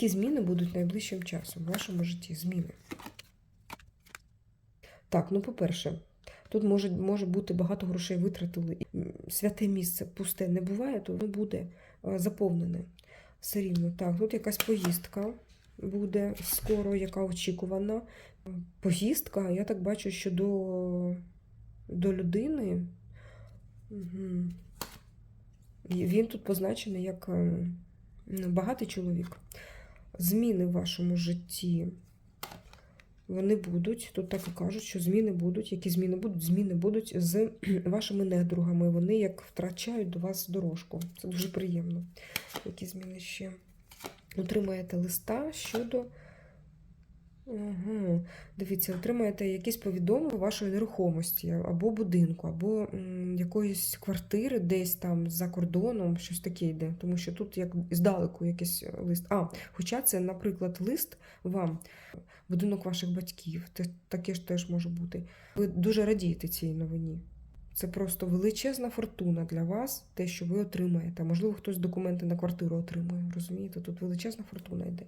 Які зміни будуть найближчим часом в вашому житті? Зміни. Так, ну по-перше, тут може, може бути багато грошей витратили. Святе місце пусте не буває, то воно буде е, заповнене. Все рівно. Так, тут якась поїздка буде скоро, яка очікувана. Поїздка, я так бачу, що до, до людини. Угу. Він тут позначений як е, ну, багатий чоловік. Зміни в вашому житті. Вони будуть, тут так і кажуть, що зміни будуть. Які зміни будуть? Зміни будуть з вашими недругами. Вони як втрачають до вас дорожку. Це дуже приємно. Які зміни ще? Отримаєте листа щодо. Ага. Дивіться, отримаєте якісь повідомлення вашої нерухомості або будинку, або м, якоїсь квартири десь там за кордоном, щось таке йде. Тому що тут як здалеку якийсь лист. А, хоча це, наприклад, лист вам, будинок ваших батьків. Те, таке ж теж може бути. Ви дуже радієте цій новині. Це просто величезна фортуна для вас, те, що ви отримаєте. Можливо, хтось документи на квартиру отримує. Розумієте, тут величезна фортуна йде.